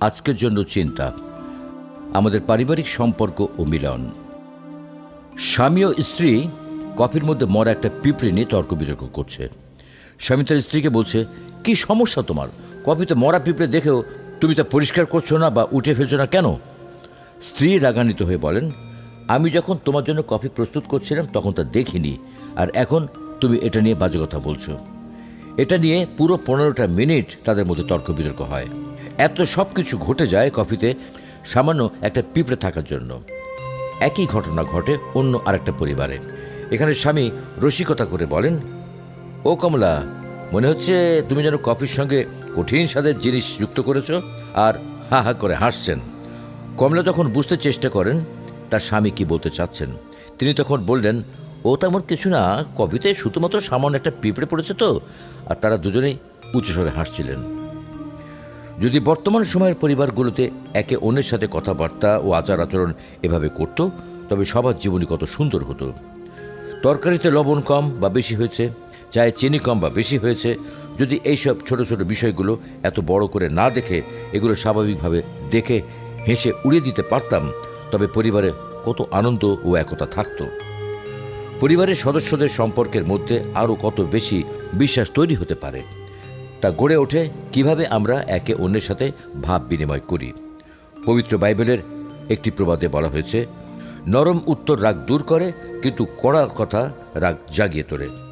আজকের জন্য চিন্তা, আমাদের পারিবারিক সম্পর্ক ও মিলন। স্বামী ও স্ত্রী কফির মধ্যে মরা একটা পিঁপড়ে নিয়ে তর্ক বিতর্ক করছে। স্বামী তার স্ত্রীকে বলছে, কি সমস্যা তোমার? কফিতে মরা পিঁপড়ে দেখেও তুমি তা পরিষ্কার করছ না বা উঠে ফেলছো না কেন? স্ত্রী রাগান্বিত হয়ে বলেন, আমি যখন তোমার জন্য কফি প্রস্তুত করছিলাম তখন তা দেখিনি, আর এখন তুমি এটা নিয়ে বাজে কথা বলছো। এটা নিয়ে পুরো পনেরোটা মিনিট তাদের মধ্যে তর্ক বিতর্ক হয়। এত সব কিছু ঘটে যায় কফিতে, সামান্য একটা পিঁপড়ে থাকার জন্য। একই ঘটনা ঘটে অন্য আরেকটা পরিবারে। এখানে স্বামী রসিকতা করে বলেন, ও কমলা, মনে হচ্ছে তুমি যেন কফির সঙ্গে কঠিন স্বাদের জিনিস যুক্ত করেছ আর হা হা করে হাসছেন। কমলা তখন বুঝতে চেষ্টা করেন, তার স্বামী কি বলতে চাচ্ছেন। তিনি তখন বললেন, ও তেমন কিছু না, কফিতে শুধুমাত্র সামান্য একটা পিঁপড়ে পড়েছে তো, আর তারা দুজনেই উচ্চস্বরে হাসছিলেন। যদি বর্তমান সময়ের পরিবারগুলোতে একে অন্যের সাথে কথাবার্তা ও আচার আচরণ এভাবে করত, তবে সবার জীবনই কত সুন্দর হতো। তরকারিতে লবণ কম বা বেশি হয়েছে, চায়ে চিনি কম বা বেশি হয়েছে, যদি এইসব ছোট ছোট বিষয়গুলো এত বড় করে না দেখে, এগুলো স্বাভাবিকভাবে দেখে হেসে উড়িয়ে দিতে পারতাম, তবে পরিবারে কত আনন্দ ও একতা থাকতো। পরিবারের সদস্যদের সম্পর্কের মধ্যে আরও কত বেশি বিশ্বাস তৈরি হতে পারে, তা গড়ে ওঠে কীভাবে আমরা একে অন্যের সাথে ভাব বিনিময় করি? পবিত্র বাইবেলের একটি প্রবাদে বলা হয়েছে, নরম উত্তর রাগ দূর করে, কিন্তু কড়া কথা রাগ জাগিয়ে তোলে।